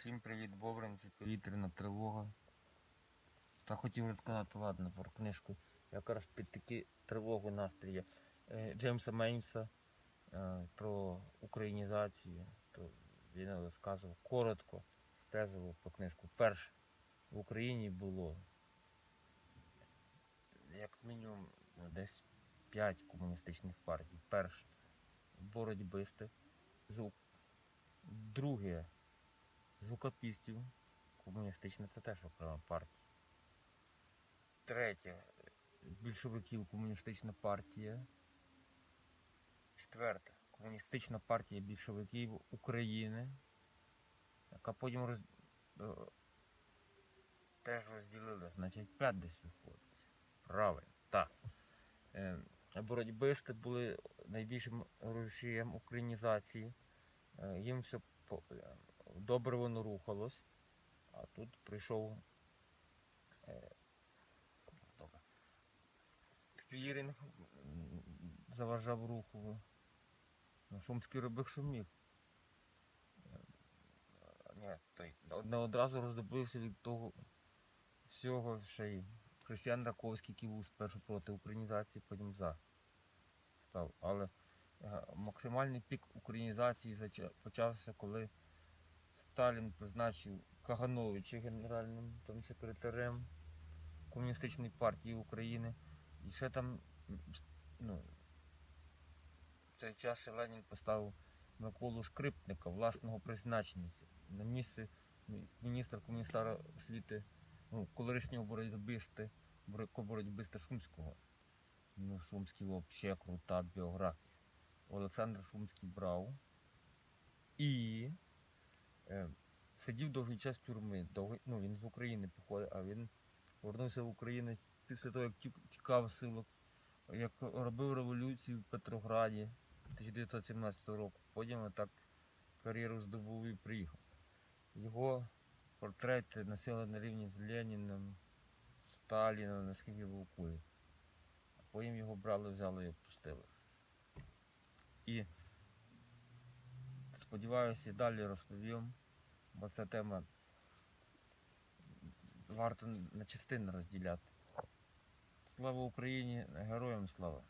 Всім привіт, Бобринці, повітряна тривога. Та хотів розказати, ладно, про книжку. Якраз під такі тривоги настрій е, Джеймса Мейнса е, про українізацію. То він розказував коротко, тезово про книжку. Перше в Україні було як мінімум ну, десь 5 комуністичних партій. Перше боротьбисти. Друге звукопістів. Комуністична це теж окрема партія. Третє. Більшовиків комуністична партія. Четверте. Комуністична партія більшовиків України. Яка потім роз... е, теж розділила. Значить, п'ять десь виходить. Правильно. Так. Е, Боротьбисти були найбільшим рушієм українізації. Е, Їм все добре воно рухалось, а тут прийшов е. Клірінг заважав руху. Ну, Шумський робив, що міг. Е, Ні, той не одразу роздобився від того всього, ще й Християн Раковський, був спершу проти українізації, потім за став. Але е, максимальний пік українізації почався, коли Сталін призначив Кагановича генеральним там, секретарем Комуністичної партії України. І ще там ну, в той час ще Ленін поставив Миколу Скрипника, власного призначення, на місце міністра комуністара освіти, ну, колишнього боротьбисти, боро- боротьбиста Шумського. Ну, Шумський взагалі крута біографія. Олександр Шумський брав і сидів довгий час в тюрмі. Довгий, ну, він з України походить, а він повернувся в Україну після того, як тікав силок, як робив революцію в Петрограді 1917 року. Потім так кар'єру здобув і приїхав. Його портрети носили на рівні з Леніном, Сталіном, наскільки був. А потім його брали, взяли і опустили. І сподіваюся, далі розповім, бо ця тема варто на частини розділяти. Слава Україні, героям слава!